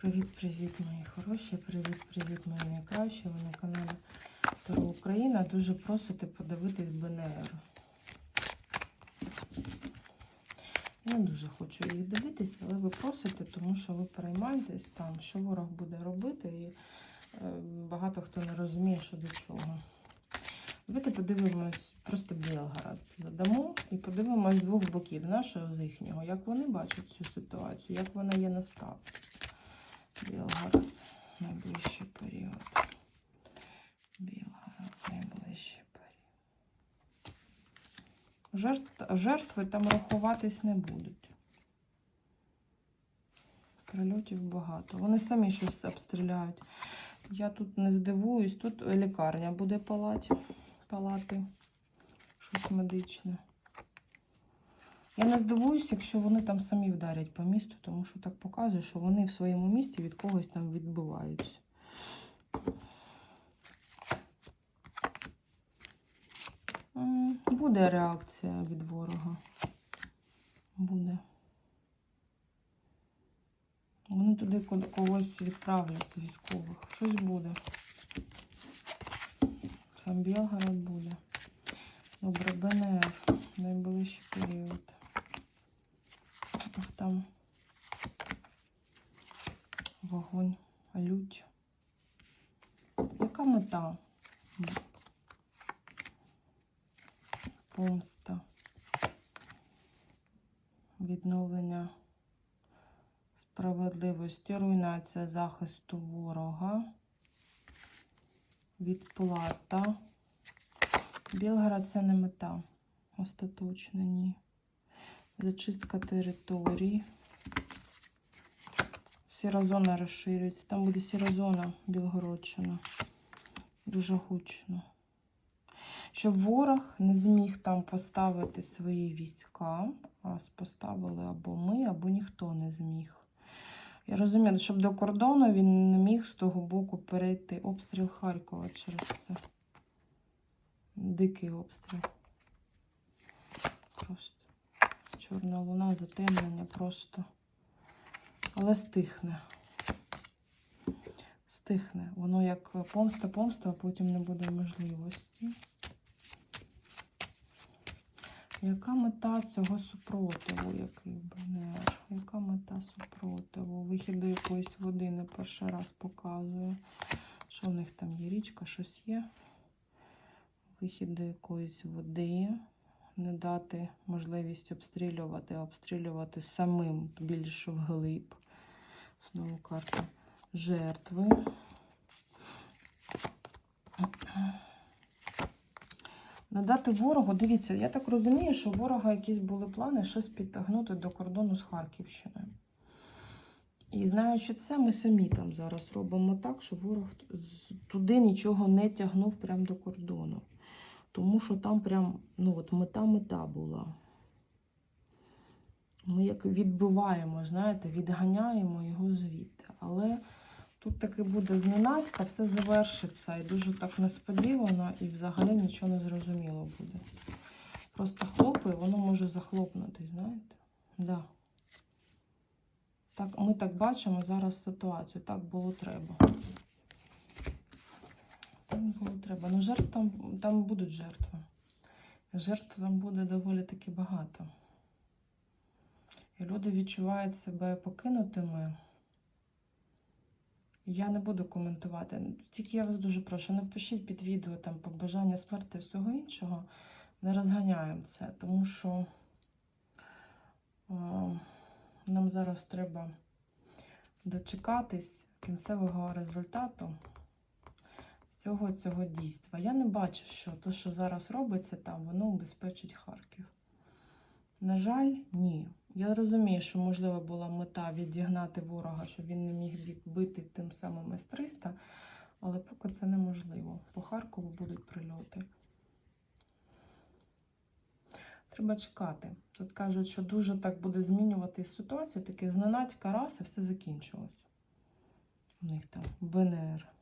Привіт-привіт, мої хороші, привіт-привіт, мої найкращі. Ви на каналі Таро Україна. Дуже просите подивитись БНР. Я дуже хочу їх дивитись, але ви просите, тому що ви переймаєтесь там, що ворог буде робити, і е, багато хто не розуміє, що до чого. Давайте подивимось просто Білгород. Задамо і подивимось з двох боків нашого з їхнього, як вони бачать цю ситуацію, як вона є насправді. Білгород найближчий період. Білгород найближчий період. Жертв, жертви там рахуватись не будуть. Прильотів багато. Вони самі щось обстріляють. Я тут не здивуюсь, тут лікарня буде палати, палати, щось медичне. Я не здивуюсь, якщо вони там самі вдарять по місту, тому що так показує, що вони в своєму місті від когось там відбиваються. Буде реакція від ворога. Буде. Вони туди когось відправлять військових. Щось буде. Сам Білгород буде. Добре, БНР. Найближчий період. Ах, Там вогонь, лють. Яка мета? Помста. Відновлення справедливості, руйнація захисту ворога, відплата. Білгород це не мета. Остаточно ні. Зачистка територій. Сіра зона розширюється. Там буде сіра зона Білгородщина. Дуже гучно. Щоб ворог не зміг там поставити свої війська, а поставили або ми, або ніхто не зміг. Я розумію, щоб до кордону він не міг з того боку перейти. Обстріл Харкова через це. Дикий обстріл. Просто. Чорна луна, затемнення просто. Але стихне. Стихне. Воно як помста, помста, а потім не буде можливості. Яка мета цього супротиву, який БНР? Яка мета супротиву? Вихід до якоїсь води не перший раз показує. Що в них там є? Річка, щось є? Вихід до якоїсь води. Не дати можливість обстрілювати, а обстрілювати самим більше вглиб. Знову карта жертви. Надати ворогу, дивіться, я так розумію, що у ворога якісь були плани щось підтягнути до кордону з Харківщиною. І знаючи це, ми самі там зараз робимо так, щоб ворог туди нічого не тягнув прямо до кордону. Тому що там прям, ну от мета-мета була. Ми як відбиваємо, знаєте, відганяємо його звідти. Але тут таки буде зненацька, все завершиться і дуже так несподівано, і взагалі нічого не зрозуміло буде. Просто хлопає, воно може захлопнутись, знаєте? Да. Так, ми так бачимо зараз ситуацію. Так було треба. Так було треба. Ну, жертв там, там будуть жертви. Жертв там буде доволі таки багато. І люди відчувають себе покинутими. Я не буду коментувати. Тільки я вас дуже прошу, напишіть під відео там побажання смерти всього іншого. Не розганяємо це, тому що е, нам зараз треба дочекатись кінцевого результату всього цього дійства. Я не бачу, що те, що зараз робиться там, воно убезпечить Харків. На жаль, ні. Я розумію, що можливо була мета відігнати ворога, щоб він не міг бити тим самим С-300, але поки це неможливо. По Харкову будуть прильоти. Треба чекати. Тут кажуть, що дуже так буде змінюватись ситуація, таке зненацька раз і все закінчилось. У них там БНР.